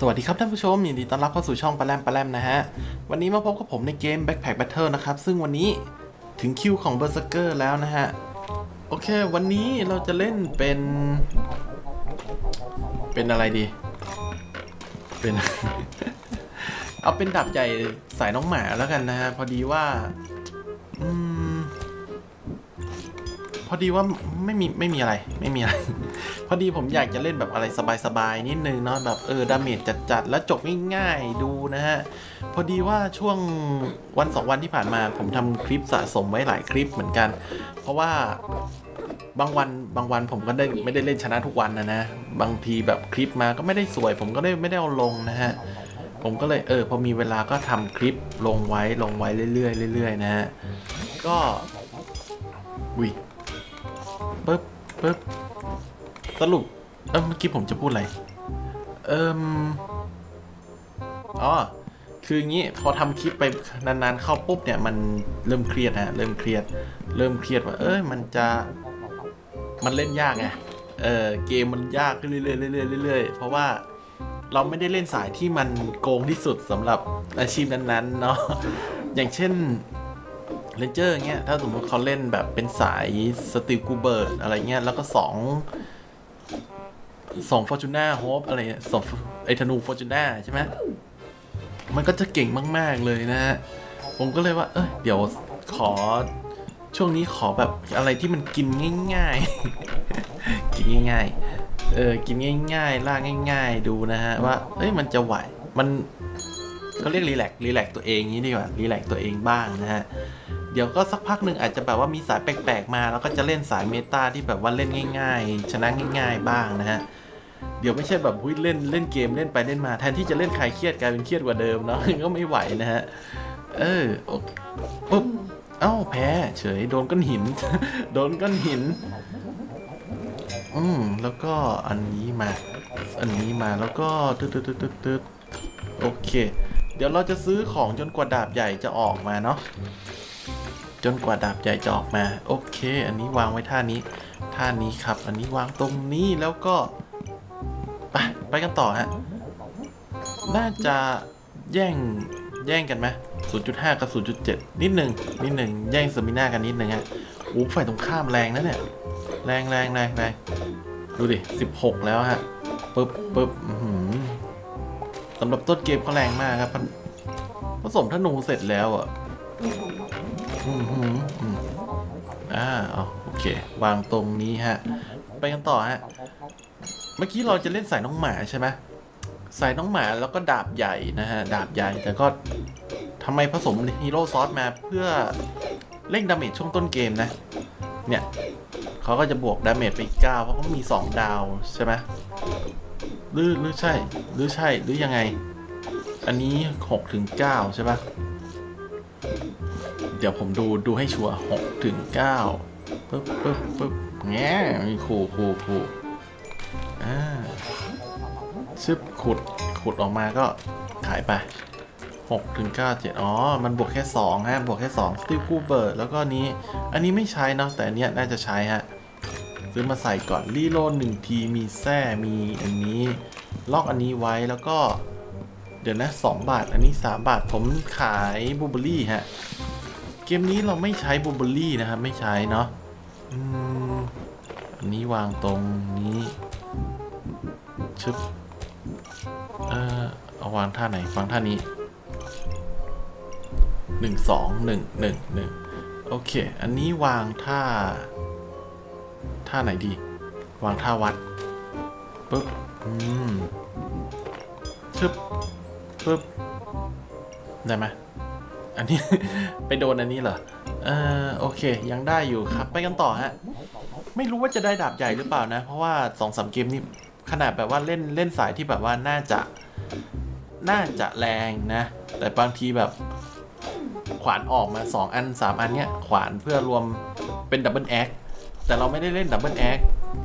สวัสดีครับท่านผู้ชมยินดีต้อนรับเข้าสู่ช่องปลาแรมปลาแรมนะฮะ วันนี้มาพบกับผมในเกม Backpack Battle นะครับ ซึ่งวันนี้ถึงคิวของ Berserker แล้วนะฮะ โอเค วันนี้เราจะเล่นเป็น เป็นอะไรดี เป็น เอาเป็นดับใหญ่สายน้องหมาแล้วกันนะฮะ พอดีว่า อืม อดีว่าไม่มีไม่มีอะไรไม่มีอะไร พอดีผมอยากจะเล่นแบบอะไรสบายๆนิดนึงเนาะแบบเออดาเมจจัดๆแล้วจบง่ายๆดูนะฮะพอดีว่าช่วงวันสองวันที่ผ่านมา ผมทำคลิปสะสมไว้หลายคลิปเหมือนกัน เพราะว่าบางวันบางวันผมก็ได้ไม่ได้เล่นชนะทุกวันนะนะบางทีแบบคลิปมาก็ไม่ได้สวย ผมก็ได้ไม่ได้เอาลงนะฮะผมก็เลยเออพอมีเวลาก็ทำคลิปลงไว้ลงไว้เรื่อยๆเรื่อยๆนะฮะก็วิ ปึ๊บปึ๊บสรุปเออเมื่อกี้ผมจะพูดอะไร เอิมอ๋อคืออย่างนี้พอทำคลิปไปนานๆเข้าปุ๊บเนี่ยมันเริ่มเครียดฮะเริ่มเครียด เริ่มเครียดว่า เอ้ยมันจะมันเล่นยากไงเออเกมมันยากขึ้นเรื่อยๆเรื่อยๆเรื่อยๆเพราะว่าเราไม่ได้เล่นสายที่มันโกงที่สุดสำหรับอาชีพนั้นๆเนาะอย่างเช่น เลนเจอร์เงี้ยถ้าสมมติเขาเล่นแบบเป็นสายสติลกูเบิร์ดอะไรเงี้ยแล้วก็สองสองฟอร์จูน่าโฮปอะไรสองไอธนูฟอร์จูน่าใช่ไหมมันก็จะเก่งมาก ๆ เลยนะฮะ ผมก็เลยว่า เออเดี๋ยวขอช่วงนี้ขอแบบอะไรที่มันกินง่าย ๆ กินง่าย ๆ เออ กินง่ายๆ ล่าง่าย ๆ ดูนะฮะ ว่า เอ้ย มันจะไหว มันเขาเรียกรีแลกซ์รีแลกซ์ตัวเองนี้ดีกว่า รีแลกซ์ตัวเองบ้างนะฮะ เดี๋ยวก็สักพักหนึ่งอาจจะแบบว่ามีสายแปลกๆมา แล้วก็จะเล่นสายเมตาที่แบบว่าเล่นง่าย ๆ ชนะง่าย ๆ บ้างนะฮะเดี๋ยวไม่ใช่แบบหุ้ยเล่นเล่นเกมเล่นไปเล่นมาแทนที่จะเล่นคลายเครียดกลายเป็นเครียดกว่าเดิมเนาะก็ไม่ไหวนะฮะเออโอปุ๊บเอ้าแพ้เฉยโดนก้อนหิน โดนก้อนหินอืมแล้วก็อันนี้มา อันนี้มาแล้วก็ตึ๊ดตึ๊ดตึ๊ดตึ๊ดตึ๊ดโอเค เดี๋ยวเราจะซื้อของจนกว่าดาบใหญ่จะออกมาเนาะ จนกว่าดาบใหญ่จะออกมา โอเค อันนี้วางไว้ท่านี้ ท่านี้ครับ อันนี้วางตรงนี้แล้วก็ ไปไปกันต่อฮะ น่าจะแย่งแย่งกันไหม0.5 กับ 0.7 นิดหนึ่งนิดหนึ่งแย่งสมิน่ากันนิดหนึ่งฮะโอ้ฝ่ายตรงข้ามแรงนะเนี่ย แรงแรงแรงแรงดูดิ 16 แล้วฮะปึ๊บปึ๊บสำหรับต้นเกมเขาแรงมากครับผสมธนูเสร็จแล้วอะ อืมอืมอืมอ่าเอาโอเค วางตรงนี้ฮะ ไปกันต่อฮะ เมื่อกี้เราจะเล่นสายน้องหมาใช่ไหมสายน้องหมาแล้วก็ดาบใหญ่นะฮะ ดาบใหญ่แต่ก็ทำไมผสมฮีโร่ซอสมาเพื่อเร่งดาเมจช่วงต้นเกมนะ เนี่ยเขาก็จะบวกดาเมจไปอีกเก้าเพราะเขามี 2 ดาวใช่ไหมหรือหรือใช่ หรือใช่หรือยังไง อันนี้6ถึง9ใช่ปะ ดี๋ยวผมดูดูให้ชัวร์6ถึง9ปึ๊บปึ๊บปึ๊บแง่มีขู่ขู่ขู่อ่าชึบขุดขุดออกมาก็ขายไป6ถึง9 7อ๋อ มันบวกแค่2ฮะ บวกแค่2สติลคูเบิร์ดแล้วก็นี้ อันนี้ไม่ใช้เนาะแต่อันเนี้ยน่าจะใช้ฮะ ซื้อมาใส่ก่อนรีโลดหนึ่งทีมีแส้มีอันนี้ ล็อกอันนี้ไว้แล้วก็ เดี๋ยวนะ2บาท อันนี้3บาทผมขายบูเบอรี่ฮะ เกมนี้เราไม่ใช้บูเบอรี่นะครับ ไม่ใช้เนาะอันนี้วางตรงนี้ชึบเออเอาวางท่าไหนวางท่านี้หนึ่งสองหนึ่งหนึ่งหนึ่งโอเค อันนี้วางท่า ท่าไหนดี วางท่าวัดปึ๊บอืมชึบปึ๊บได้ไหม อันนี้ ไปโดนอันนี้เหรอเออโอเค ยังได้อยู่ครับไปกันต่อฮะ ไม่รู้ว่าจะได้ดาบใหญ่หรือเปล่านะ เพราะว่าสองสามเกมนี้ขนาดแบบว่าเล่นเล่นสายที่แบบว่าน่าจะ น่าจะแรงนะ แต่บางทีแบบขวานออกมา 2 อัน 3 อันเนี้ยขวานเพื่อรวมเป็นดับเบิลแอคแต่เราไม่ได้เล่นดับเบิลแอค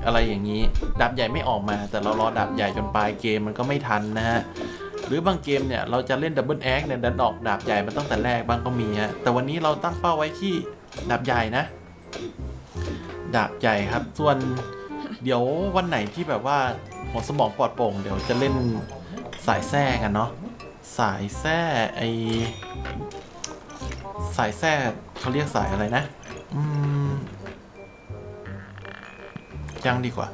อะไรอย่างนี้ ดาบใหญ่ไม่ออกมา แต่เรารอดาบใหญ่จนปลายเกมมันก็ไม่ทันนะฮะ หรือบางเกมเนี่ยเราจะเล่นดับเบิลแอคเนี่ยดันออกดาบใหญ่มาตั้งแต่แรกบางก็มีฮะแต่วันนี้เราตั้งเป้าไว้ที่ดาบใหญ่นะ ดาบใหญ่ครับ ส่วนเดี๋ยววันไหนที่แบบว่าหัวสมองปลอดโปร่งเดี๋ยวจะเล่นสายแท่กันเนาะสายแท่ไอสายแท่เขาเรียกสายอะไรนะอืมยังดีกว่า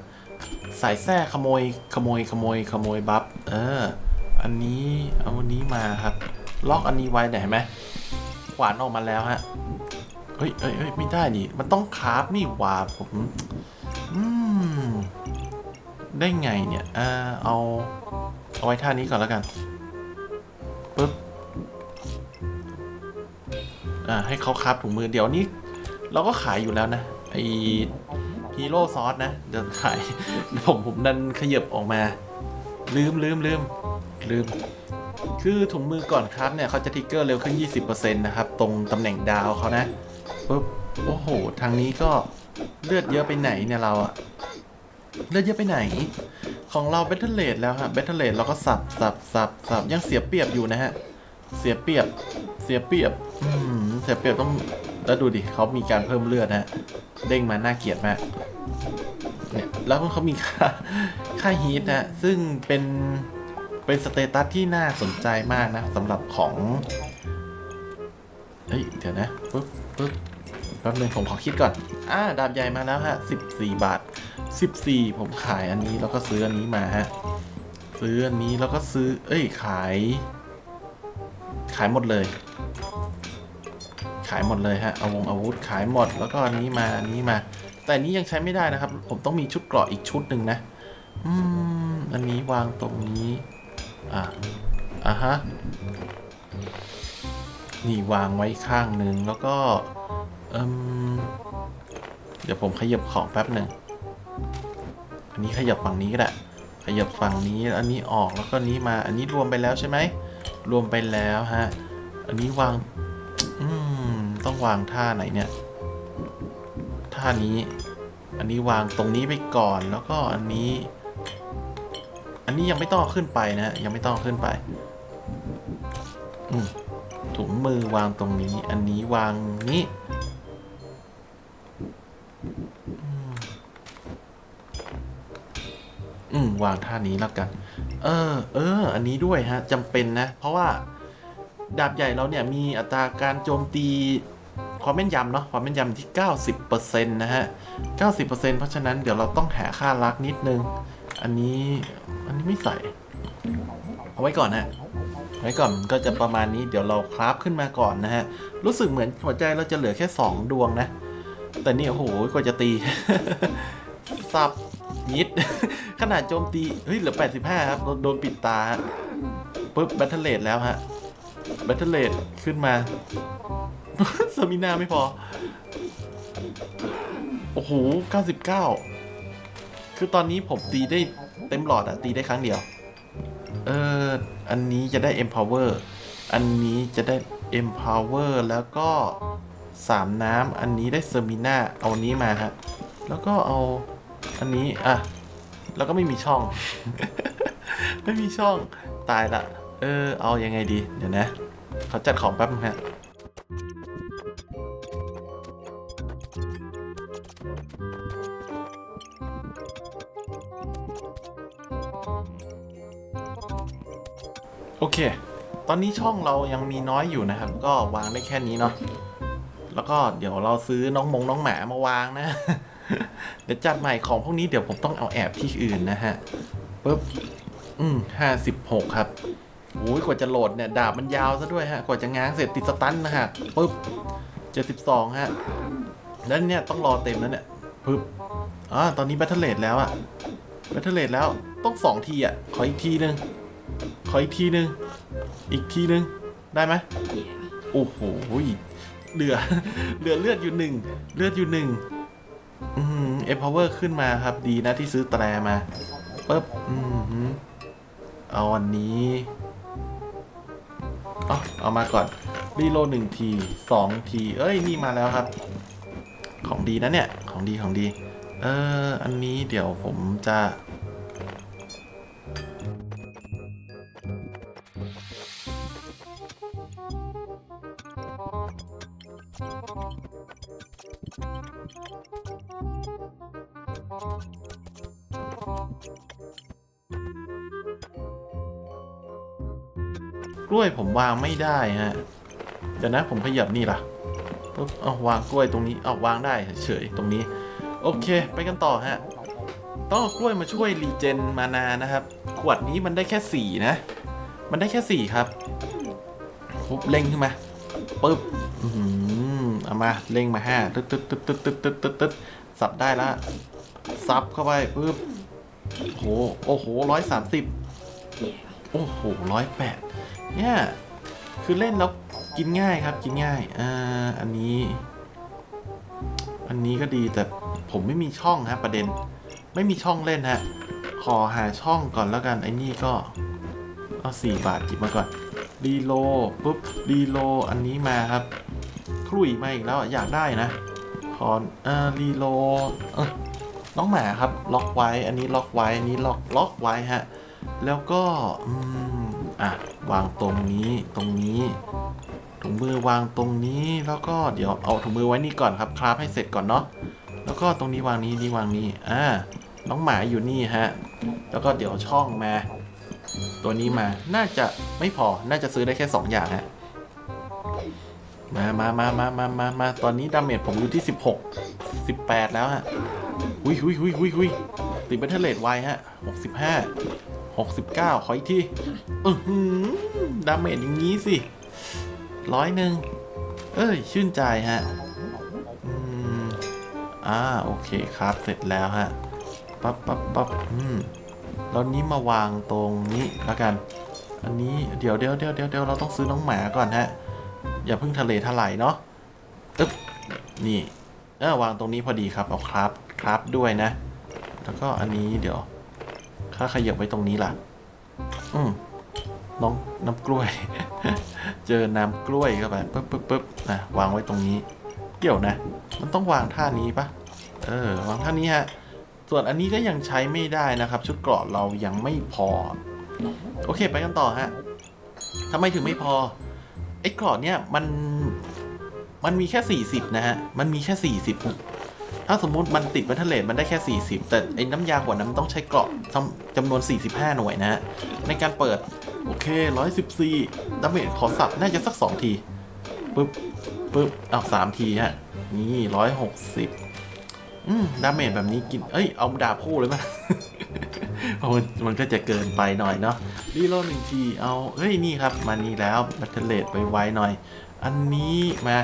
สายแท่ขโมยขโมยขโมยขโมยบัฟเออ อันนี้เอาอันนี้มาครับ ล็อกอันนี้ไว้ไหนอยเห็นไหมขวานออกมาแล้วฮะเฮ้ยเฮ้ยเฮ้ยไม่ได้นี่มันต้องคราฟนี่หว่าผมอืมได้ไงเนี่ยอ่าเอาเอาไว้ท่านี้ก่อนแล้วกันปึ๊บอ่าให้เขาคราฟถุงมือเดี๋ยวนี้ เราก็ขายอยู่แล้วนะไอฮีโร่ซอสนะเดี๋ยวขายผมผมดันขยับออกมา ลืมลืมลืม ลืม คือถุงมือก่อนครับเนี่ยเขาจะทิกเกอร์เร็วขึ้น 20%นะครับ ตรงตำแหน่งดาวเขานะปุ๊บโอ้โห ทางนี้ก็เลือดเยอะไปไหนเนี่ยเราอะเลือดเยอะไปไหน ของเราเบทเทเลตแล้วฮะเบทเทเลตเราก็สับสับสับสับยังเสียเปรียบอยู่นะฮะ เสียเปรียบ เสียเปรียบ อืมเสียเปรียบต้องแล้วดูดิเขามีการเพิ่มเลือดนะฮะเด้งมาน่าเกลียดมากเนี่ยแล้วเขามีค่าค่าฮีทนะซึ่งเป็น เป็นสเตตัสที่น่าสนใจมากนะสำหรับของเฮ้ยเดี๋ยวนะปึ๊บปึ๊บแป๊บนึงผมขอคิดก่อน อ่า ดาบใหญ่มาแล้วฮะ14บาท14ผมขายอันนี้แล้วก็ซื้ออันนี้มาฮะ ซื้ออันนี้แล้วก็ซื้อ เอ้ย ขาย ขายหมดเลย ขายหมดเลยฮะ เอาวงอาวุธขายหมด แล้วก็อันนี้มา อันนี้มา แต่อันนี้ยังใช้ไม่ได้นะครับ ผมต้องมีชุดเกราะอีกชุดหนึ่งนะ อืม อันนี้วางตรงนี้ อะอะฮะ นี่วางไว้ข้างหนึ่งแล้วก็เอืมเดี๋ยวผมขยับของแป๊บหนึ่ง อันนี้ขยับฝั่งนี้ก็ได้ ขยับฝั่งนี้ อันนี้ออกแล้วก็นี้มา อันนี้รวมไปแล้วใช่ไหม รวมไปแล้วฮะ อันนี้วาง อืม ต้องวางท่าไหนเนี่ย ท่านี้ อันนี้วางตรงนี้ไปก่อน แล้วก็อันนี้ อันนี้ยังไม่ต้องขึ้นไปนะ ยังไม่ต้องขึ้นไปถุงมือวางตรงนี้ อันนี้วางนี้อืมอืมวางท่านี้แล้วกัน เออ เออ อันนี้ด้วยฮะจำเป็นนะ เพราะว่าดาบใหญ่เราเนี่ยมีอัตราการโจมตีความแม่นยำเนาะความแม่นยำที่ 90%นะฮะ 90%เพราะฉะนั้นเดี๋ยวเราต้องหาค่ารักนิดนึง อันนี้อันนี้ไม่ใส่ เอาไว้ก่อนนะไว้ก่อนก็จะประมาณนี้เดี๋ยวเราคราฟขึ้นมาก่อนนะฮะ รู้สึกเหมือนหัวใจเราจะเหลือแค่ 2 ดวงนะ แต่นี่โอ้โหกว่าจะตีสับยิด ขนาดโจมตี เฮ้ยเหลือ 85 ครับ โดนปิดตาปุ๊บแบทเทเลดแล้วฮะแบทเทเลดขึ้นมาสมินาไม่พอ โอ้โห 99 คือตอนนี้ผมตีได้เต็มหลอดอะตีได้ครั้งเดียว เออ อันนี้จะได้ empower อันนี้จะได้ empower แล้วก็สามน้ำอันนี้ได้เซอร์มิน่าเอานี้มาฮะ แล้วก็เอาอันนี้ อะ แล้วก็ไม่มีช่อง ไม่มีช่องตายละ เออ เอายังไงดี เดี๋ยวนะ เขาจัดของแป๊บนึงฮะ เค ตอนนี้ช่องเรายังมีน้อยอยู่นะครับ ก็วางได้แค่นี้เนาะ แล้วก็เดี๋ยวเราซื้อน้องมงน้องหมามาวางนะ เดี๋ยวจัดใหม่ของพวกนี้เดี๋ยวผมต้องเอาแอบที่อื่นนะฮะปุ๊บ อืมห้าสิบหกครับโอ้ยกว่าจะโหลดเนี่ย ดาบมันยาวซะด้วยฮะ กว่าจะง้างเสร็จติดสตันนะฮะปุ๊บเจ็ดสิบสองฮะ แล้วเนี่ยต้องรอเต็มแล้วเนี่ยปึ๊บอ่าตอนนี้แบทเทิลเลดแล้วอะแบทเทิลเลดแล้วต้องสองทีอะขออีกทีนึง ออีกทีนึง อีกทีนึง ได้ไหมโอ้โหเหลือ เหลือเลือดอยู่หนึ่ง เลือดอยู่หนึ่งอืมเอพาวเวอร์ขึ้นมาครับ ดีนะที่ซื้อแตรมาปึ๊บอืมหือเอาอันนี้ เอาเอามาก่อน รีโหลดหนึ่งทีสองที เอ้ย นี่มาแล้วครับ ของดีนะเนี่ย ของดีของดี เออ อันนี้เดี๋ยวผมจะ กล้วยผมวางไม่ได้ฮะเดี๋ยวนะผมขยับนี่ล่ะปุ๊บเอาวางกล้วยตรงนี้เอาวางได้เฉยๆตรงนี้ โอเค ไปกันต่อฮะต้องกล้วยมาช่วยรีเจนมานานะครับ ขวดนี้มันได้แค่สี่นะ มันได้แค่สี่ครับปุ๊บเร่งขึ้นมาปึ๊บอื้อหือเอามาเร่งมาห้าตึ๊ดตึ๊ดตึ๊ดตึ๊ดตึ๊ดตึ๊ดตึ๊ดตึ๊ดสับได้ละซับเข้าไปปึ๊บโอ้โหโอ้โหร้อยสามสิบ โอ้โหร้อยแปดเนี่ยคือเล่นแล้วกินง่ายครับกินง่ายอ่าอันนี้ อันนี้ก็ดีแต่ผมไม่มีช่องฮะประเด็น ไม่มีช่องเล่นฮะขอหาช่องก่อนแล้วกันไอ้นี่ก็เอาสี่บาทจิบมาก่อนรีโลปุ๊บรีโลอันนี้มาครับคลุยมาอีกแล้วอยากได้นะขอเอ่อรีโลน้องหมาครับ ล็อกไว้ อันนี้ล็อกไว้อันนี้ล็อกล็อกไว้ฮะ แล้วก็อืมอะวางตรงนี้ตรงนี้ถุงมือวางตรงนี้แล้วก็เดี๋ยวเอาถุงมือไว้นี่ก่อนครับคราฟให้เสร็จก่อนเนาะแล้วก็ตรงนี้วางนี้นี่วางนี้อ่าน้องหมาอยู่นี่ฮะแล้วก็เดี๋ยวช่องมา ตัวนี้มาน่าจะไม่พอน่าจะซื้อได้แค่ 2 อย่างฮะมามามามามามามาตอนนี้ดาเมจผมอยู่ที่ 16 18 แล้วฮะหุยหุยหุยหุยหุยติดเบทเทเลตไวฮะ 65 69 ขออีกทีอือหือดาเมจอย่างนี้สิร้อยหนึ่งเอ้ย ชื่นใจฮะอืมอ่า โอเคครับเสร็จแล้วฮะ ปั๊บปั๊บปั๊บอืมแล้วนี้มาวางตรงนี้แล้วกัน อันนี้เดี๋ยวเดี๋ยวเดี๋ยวเดี๋ยวเดี๋ยวเราต้องซื้อน้องหมาก่อนฮะ อย่าเพิ่งทะเลทลายเนาะอึ๊บนี่เออวางตรงนี้พอดีครับ เอาครับครับด้วยนะ แล้วก็อันนี้เดี๋ยว ถ้าขยับไว้ตรงนี้ล่ะ อืมน้องน้ำกล้วย เจอน้ำกล้วยเข้าไปปึ๊บปึ๊บปึ๊บนะวางไว้ตรงนี้ เกี่ยวนะ มันต้องวางท่านี้ปะเออ วางท่านี้ฮะ ส่วนอันนี้ก็ยังใช้ไม่ได้นะครับ ชุดเกราะเรายังไม่พอ โอเค ไปกันต่อฮะทำไมถึงไม่พอ ไอ้เกราะเนี่ยมัน มันมีแค่ 40 นะฮะ มันมีแค่ 40 ถ้าสมมุติมันติดบัตเทเลตมันได้แค่ 40 แต่ไอ้น้ำยาขวดนั้นมันต้องใช้เกราะจำนวน 45 หน่วยนะฮะ ในการเปิด โอเค 114ดาเมจขอสับน่าจะสัก 2 ทีปึ๊บปึ๊บเอาสามทีฮะ นี่160อืมดาเมจแบบนี้กิน เอ้ย เอาดาบคู่เลยมั้ยเพราะมันมันก็จะเกินไปหน่อยเนาะรีโหลดหนึ่งที เอาเฮ้ย นี่ครับ มานี่แล้วบัตเทเลตไปไวๆหน่อย อันนี้มา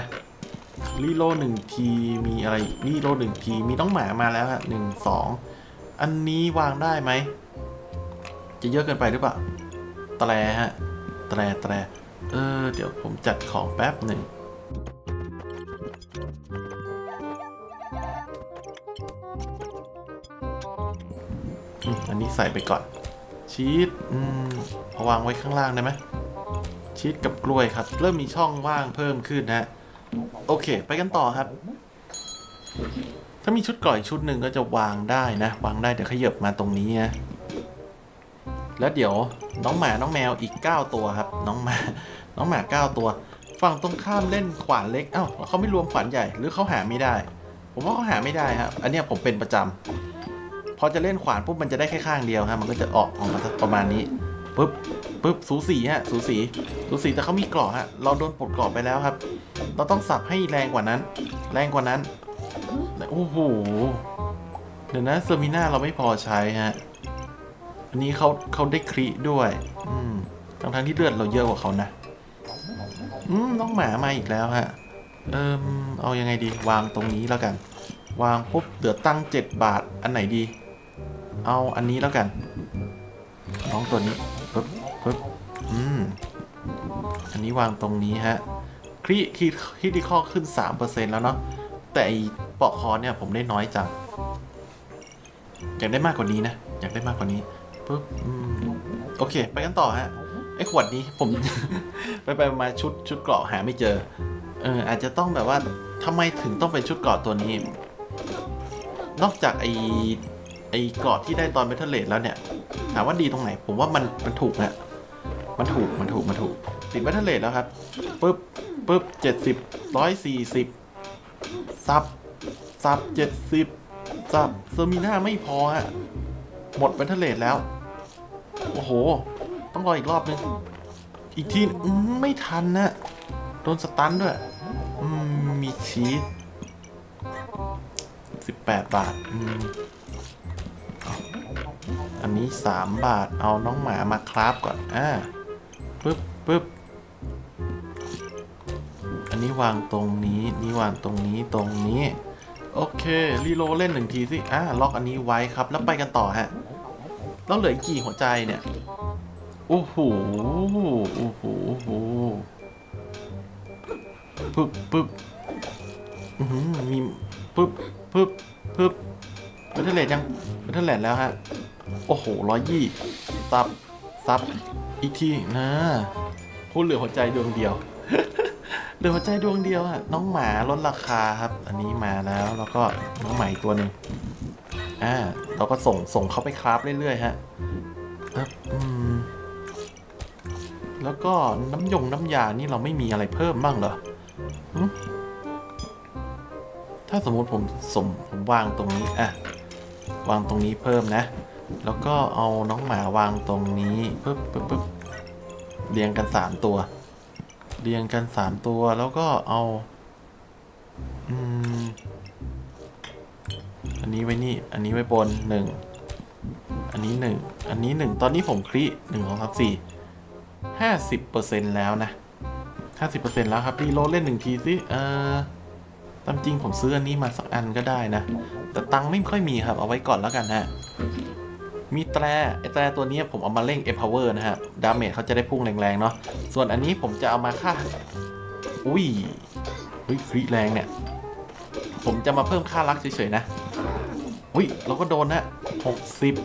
รีโลหนึ่งทีมีอะไรรีโลหนึ่งทีมีน้องหมามาแล้วฮะหนึ่งสองอันนี้วางได้ไหม จะเยอะเกินไปหรือเปล่าแตรฮะแตรแตรเออ เดี๋ยวผมจัดของแป๊บหนึ่งอันนี้ใส่ไปก่อน ชีสอืมเอาวางไว้ข้างล่างได้ไหมชีสกับกล้วยครับ เริ่มมีช่องว่างเพิ่มขึ้นนะฮะ โอเค ไปกันต่อครับ ถ้ามีชุดก่อยชุดหนึ่งก็จะวางได้นะ วางได้เดี๋ยวขยับมาตรงนี้นะแล้วเดี๋ยวน้องหมาน้องแมวอีก 9 ตัวครับ น้องหมา น้องหมา 9 ตัว ฝั่งตรงข้ามเล่นขวานเล็ก เอ้าเขาไม่รวมขวานใหญ่หรือเขาหาไม่ได้ ผมว่าเขาหาไม่ได้ครับ อันนี้ผมเป็นประจำพอจะเล่นขวานปุ๊บมันจะได้แค่ข้างเดียวฮะมันก็จะออกออกมาประมาณนี้ปุ๊บ ปุ๊บสูสีฮะสูสีสูสีแต่เขามีกราะฮะ เราโดนปลดกราะไปแล้วครับ เราต้องสับให้แรงกว่านั้น แรงกว่านั้นโอ้โหเดี๋ยวนะเซอร์มิน่าเราไม่พอใช้ฮะอันนี้เขาเขาได้คริด้วย อืมทั้งทั้งที่เลือดเราเยอะกว่าเขานะ อืมน้องหมามาอีกแล้วฮะ เอิมเอายังไงดีวางตรงนี้แล้วกัน วางปุ๊บเหลือตั้งเจ็ดบาทอันไหนดี เอาอันนี้แล้วกัน น้องตัวนี้ ปึ๊บอืม อันนี้วางตรงนี้ฮะคริคริคริติคอขึ้น 3%แล้วเนาะ แต่ไอปอกคอเนี่ยผมได้น้อยจัง อยากได้มากกว่านี้นะ อยากได้มากกว่านี้ปุ๊บอืมโอเค ไปกันต่อฮะ ไอขวดนี้ผม ไปไปมาชุดชุดเกราะหาไม่เจอ เออ อาจจะต้องแบบว่าทำไมถึงต้องเป็นชุดเกราะตัวนี้ นอกจากไอไอเกราะที่ได้ตอนเมทัลเลดแล้วเนี่ย ถามว่าดีตรงไหน ผมว่ามันมันถูกนะ มันถูก มันถูก มันถูก ติดเมทัลเลดแล้วครับปุ๊บปุ๊บเจ็ดสิบร้อยสี่สิบซับ ซับเจ็ดสิบซับเซอร์มิน่าไม่พอฮะ หมดเมทัลเลดแล้ว โอ้โห ต้องรออีกรอบนึง อีกทีไม่ทันนะ โดนสตันด้วย มีชีสสิบแปดบาท อันนี้สามบาท เอาน้องหมามาคราฟก่อน อ่า ปึ๊บปึ๊บอันนี้วางตรงนี้นี่วางตรงนี้ตรงนี้ โอเครีโลเล่นหนึ่งทีสิอ่าล็อกอันนี้ไว้ครับแล้วไปกันต่อฮะแล้วเหลือกี่หัวใจเนี่ยโอ้โหโอ้โหโอ้โหปึ๊บปึ๊บอือหือมีปึ๊บปึ๊บปึ๊บเบทเทเลดยังเบทเทเลดแล้วฮะ โอ้โหร้อยยี่ซับ ซับอีกทีนะพูดเหลือหัวใจดวงเดียว เหลือหัวใจดวงเดียวอะน้องหมาลดราคาครับ อันนี้มาแล้วแล้วก็น้องหมาอีกตัวหนึ่งอ่าเราก็ส่งส่งเขาไปคราฟเรื่อยๆฮะอืมแล้วก็น้ำยงน้ำยานี่เราไม่มีอะไรเพิ่มบ้างเหรอถ้าสมมติผมสมผมวางตรงนี้อะวางตรงนี้เพิ่มนะ แล้วก็เอาน้องหมาวางตรงนี้ปึ๊บปึ๊บปึ๊บเรียงกันสามตัว เรียงกันสามตัวแล้วก็เอาอืมอันนี้ไว้นี่ อันนี้ไว้บนหนึ่งอันนี้หนึ่งอันนี้หนึ่งตอนนี้ผมคลิหนึ่งสองสามสี่ห้าสิบเปอร์เซ็นแล้วนะห้าสิบเปอร์เซ็นแล้วครับรีโหลดเล่นหนึ่งทีสิเออตามจริงผมซื้ออันนี้มาสักอันก็ได้นะ แต่ตังค์ไม่ค่อยมีครับ เอาไว้ก่อนแล้วกันฮะ มีแตรไอแตรตัวนี้ผมเอามาเร่ง empower นะครับดาเมจเขาจะได้พุ่งแรงๆ เนาะ ส่วนอันนี้ผมจะเอามาค่า อุ้ยอุ้ยฟรีแรงเนี่ย ผมจะมาเพิ่มค่ารักเฉยๆ นะ อุ้ย เราก็โดนนะหกสิบ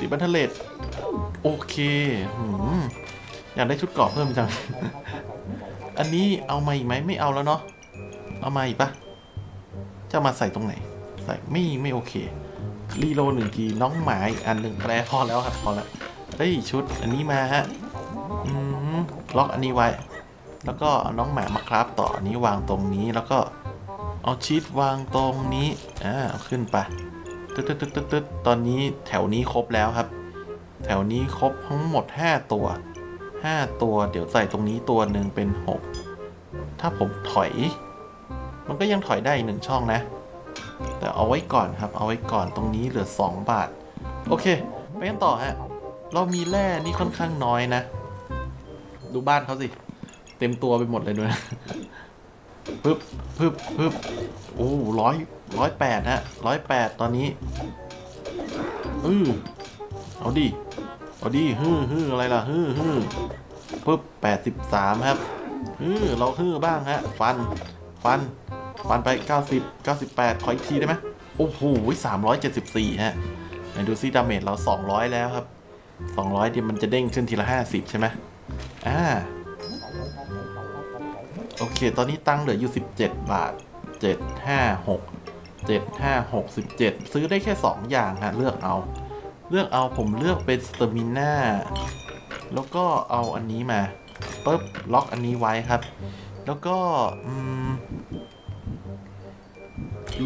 ดิบันเทเลตโอเคอยากได้ชุดเกราะเพิ่มจัง อันนี้เอามาอีกไหมไม่เอาแล้วเนาะ เอามาอีกปะจะมาใส่ตรงไหน ใส่ไม่ไม่โอเค รีโลหนึ่งทีน้องหมาอันหนึ่งแปลพอแล้วครับพอแล้วเฮ้ยชุดอันนี้มาฮะอืมล็อกอันนี้ไว้ แล้วก็เอาน้องหมามาคราฟต่ออันนี้วางตรงนี้แล้วก็เอาชีสวางตรงนี้อ่าเอาขึ้นไปตึ๊ดตึ๊ดตึ๊ดตึ๊ดตึ๊ดตอนนี้แถวนี้ครบแล้วครับ แถวนี้ครบทั้งหมด 5 ตัว 5 ตัวเดี๋ยวใส่ตรงนี้ตัวหนึ่งเป็น 6 ถ้าผมถอย มันก็ยังถอยได้อีกหนึ่งช่องนะ แต่เอาไว้ก่อนครับ เอาไว้ก่อนตรงนี้เหลือ 2 บาท โอเค ไปกันต่อฮะ เรามีแร่นี่ค่อนข้างน้อยนะ ดูบ้านเขาสิ เต็มตัวไปหมดเลยด้วยปึ๊บปึ๊บปึ๊บโอ้ร้อยร้อยแปดฮะร้อยแปดตอนนี้อือเอาดิ เอาดิฮือฮืออะไรล่ะฮือฮือปึ๊บแปดสิบสามครับฮือเราฮือบ้างฮะ ฟัน ฟัน ฟันไปเก้าสิบเก้าสิบแปดขออีกทีได้ไหมโอ้โหสามร้อยเจ็ดสิบสี่ฮะไหนดูซิดาเมจเราสองร้อยแล้วครับสองร้อยเดี๋ยวมันจะเด้งขึ้นทีละห้าสิบใช่ไหมอ่า โอเค ตอนนี้ตังเหลืออยู่ 17 บาท 7 5 6 7 5 6 17 ซื้อได้แค่ 2 อย่างฮะ เลือกเอา เลือกเอาผมเลือกเป็นสเตอร์มิน่าแล้วก็เอาอันนี้มาปึ๊บล็อกอันนี้ไว้ครับ แล้วก็อืม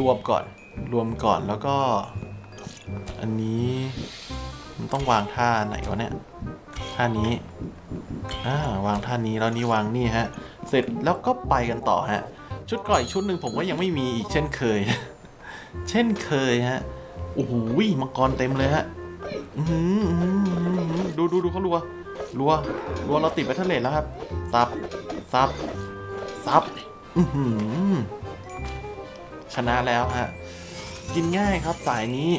รวมก่อน รวมก่อนแล้วก็ อันนี้มันต้องวางท่าไหนวะเนี่ย ท่านี้อ่าวางท่านี้แล้วนี่วางนี่ฮะ เสร็จแล้วก็ไปกันต่อฮะ ชุดก่อนอีกชุดหนึ่งผมก็ยังไม่มีอีกเช่นเคย เช่นเคยฮะ โอ้โหมังกรเต็มเลยฮะอือหือหือหือดูดูดูเขารัว รัว รัวเราติดไปทะเลแล้วครับ ซับ ซับ ซับ อือหือ ชนะแล้วฮะ กินง่ายครับสายนี้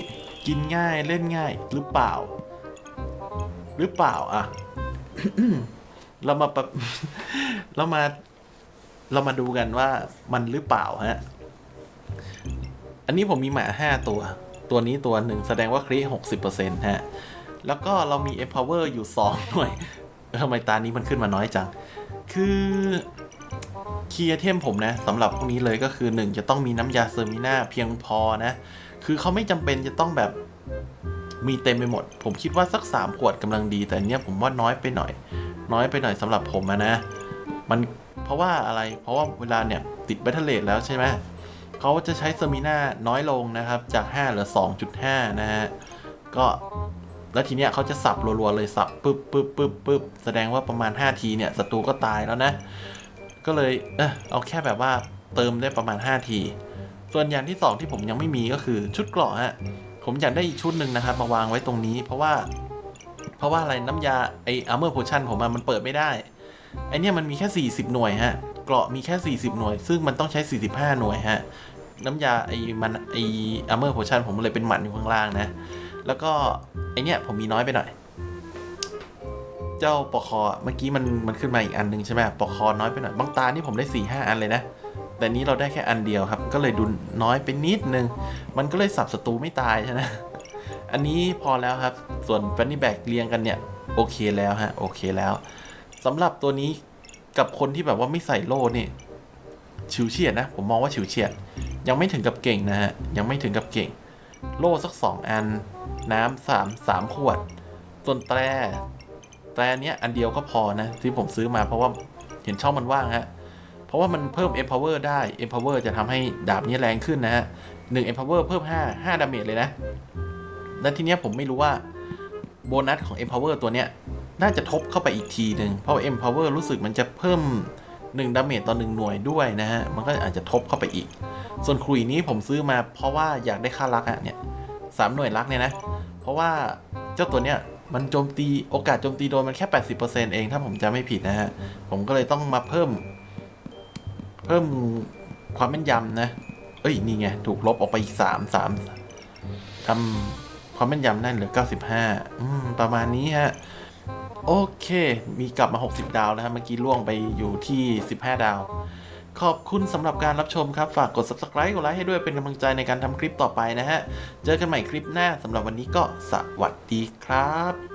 กินง่ายเล่นง่ายหรือเปล่า หรือเปล่าอะ เรามาปะเรามา เรามาดูกันว่ามันหรือเปล่าฮะ อันนี้ผมมีหมาห้าตัว ตัวนี้ตัวหนึ่งแสดงว่าครีหกสิบเปอร์เซ็นต์ฮะ แล้วก็เรามี empower อยู่สองหน่วยทำไมตานี้มันขึ้นมาน้อยจัง คือ คีย์เทมผมนะสำหรับพวกนี้เลยก็คือ 1 จะต้องมีน้ำยาเซอร์มิน่าเพียงพอนะ คือเขาไม่จำเป็นจะต้องแบบมีเต็มไปหมด ผมคิดว่าสัก 3 ขวดกำลังดี แต่อันเนี้ยผมว่าน้อยไปหน่อย น้อยไปหน่อยสำหรับผมนะ มันเพราะว่าอะไรเพราะว่าเวลาเนี่ยติดแบตเตอร์เลทแล้วใช่ไหมเขาจะใช้เซอร์มิน่าน้อยลงนะครับ จาก 5 เหลือ 2.5 นะฮะก็แล้วทีเนี้ยเขาจะสับรัวๆเลยสับปึ๊บปึ๊บปึ๊บปึ๊บแสดงว่าประมาณ 5 ทีเนี่ยศัตรูก็ตายแล้วนะ ก็เลยเออเอาแค่แบบว่าเติมได้ประมาณ 5 ที ส่วนอย่างที่ 2 ที่ผมยังไม่มีก็คือชุดเกราะฮะผมอยากได้อีกชุดหนึ่งนะครับ มาวางไว้ตรงนี้ เพราะว่า เพราะว่าอะไรน้ำยาไออาร์เมอร์โพชั่นผมมันเปิดไม่ได้ไอเนี่ยมันมีแค่ 40 หน่วยฮะเกราะมีแค่ 40 หน่วย ซึ่งมันต้องใช้ 45 หน่วยฮะน้ำยาไอมันไออาร์เมอร์โพชั่นผมเลยเป็นหมันอยู่ข้างล่างนะ แล้วก็ไอเนี่ยผมมีน้อยไปหน่อย เจ้าปอกคอเมื่อกี้มันมันขึ้นมาอีกอันหนึงใช่ไหมปอกคอน้อยไปหน่อยบางตานี่ผมได้4ี่ห้าอันเลยนะ แต่นี้เราได้แค่อันเดียวครับ ก็เลยดูน้อยไปนิดนึง มันก็เลยสับศัตรูไม่ตายใช่ไหมอันนี้พอแล้วครับ ส่วนแฟนนี่แบกเรียงกันเนี่ยโอเคแล้วฮะโอเคแล้วสำหรับตัวนี้กับคนที่แบบว่าไม่ใส่โล่นี่ฉิวเฉียดนะ ผมมองว่าฉิวเฉียด ยังไม่ถึงกับเก่งนะฮะยังไม่ถึงกับเก่ง โล่สักสองอัน น้ำสามสามขวด ส่วนแตร แตรเนี้ยอันเดียวก็พอนะ ที่ผมซื้อมาเพราะว่าเห็นช่องมันว่างฮะ เพราะว่ามันเพิ่ม empower ได้ empower จะทำให้ดาบนี้แรงขึ้นนะฮะหนึ่ง empower เพิ่ม 5 5ดาเมจเลยนะ แล้วทีเนี้ยผมไม่รู้ว่าโบนัสของ empower ตัวเนี้ยน่าจะทบเข้าไปอีกทีหนึ่งเพราะ empower รู้สึกมันจะเพิ่ม1ดาเมจต่อ1หน่วยด้วยนะฮะ มันก็อาจจะทบเข้าไปอีก ส่วนครุยนี้ผมซื้อมาเพราะว่าอยากได้ค่ารักอะเนี่ยสามหน่วยรักเนี่ยนะ เพราะว่าเจ้าตัวเนี้ย มันโจมตีโอกาสโจมตีโดนมันแค่ 80%เองถ้าผมจำไม่ผิดนะฮะ ผมก็เลยต้องมาเพิ่ม เพิ่มความแม่นยำนะ เอ้ย นี่ไง ถูกลบออกไปอีกสามสามทำความแม่นยำนั่นเหลือ 95 อืม ประมาณนี้ฮะ โอเค มีกลับมา 60 ดาวแล้วฮะ เมื่อกี้ล่วงไปอยู่ที่ 15 ดาว ขอบคุณสำหรับการรับชมครับ ฝากกด subscribe กดไลค์ให้ด้วยเป็นกำลังใจในการทำคลิปต่อไปนะฮะ เจอกันใหม่คลิปหน้าสำหรับวันนี้ก็สวัสดีครับ